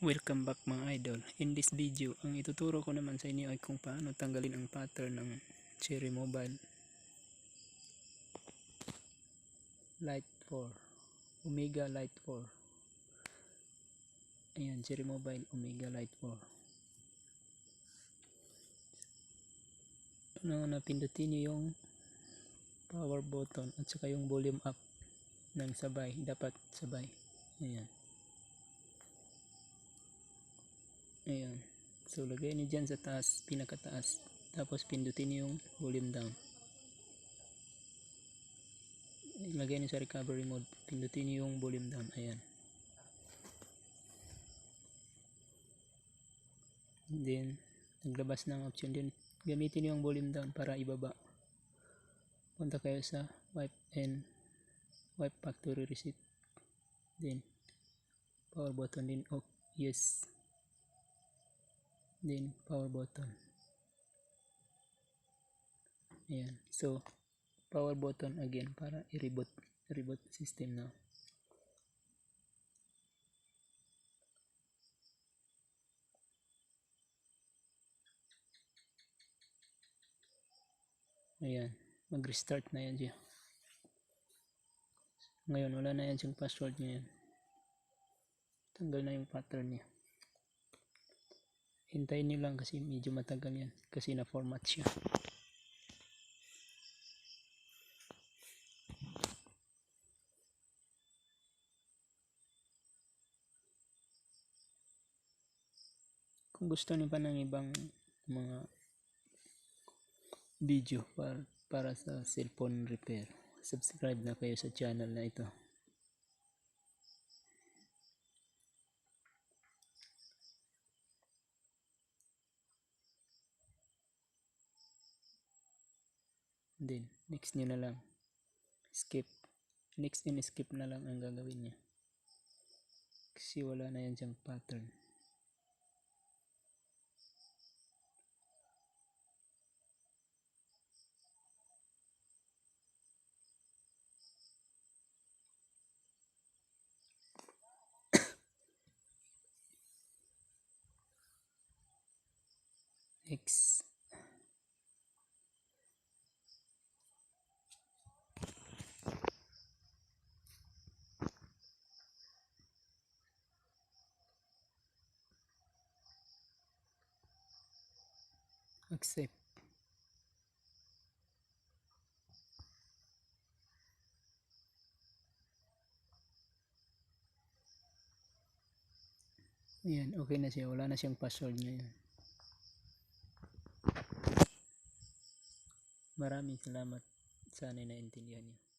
Welcome back mga idol. In this video, ang ituturo ko naman sa inyo ay kung paano tanggalin ang pattern ng Cherry Mobile Light 4 Omega Light 4 Ayan, Cherry Mobile Omega Light 4 Una na pindutin nyo yung power button at saka yung volume up ng sabay. Dapat sabay. Ayan. Ayan. So, lagay niyo dyan sa taas, pinakataas. Tapos, pindutin yung volume down. Lagay niyo sa recovery mode. Pindutin niyo yung volume down. Ayan. Then, naglabas ng option din. Gamitin niyo yung volume down para ibaba. Punta kayo sa wipe and wipe factory reset. Then, power button din. Oh, yes then power button. Ayan. So power button again para i-reboot reboot system na. Ayan. Mag restart na yan siya. Ngayon wala na yan siyang password niya. Yan tanggal na yung pattern niya hintayin nyo lang kasi medyo matagal yan kasi na format siya. Kung gusto niyo pa ng ibang mga video para, para sa cellphone repair subscribe na kayo sa channel na ito Then, next nyo na lang. Skip. Next and skip na lang ang gagawin niya. Kasi wala na yan siyang pattern. Next. Accept Ayan, okay na siya. Wala na siyang password ngayon. Maraming salamat. Sana naintindihan niyo.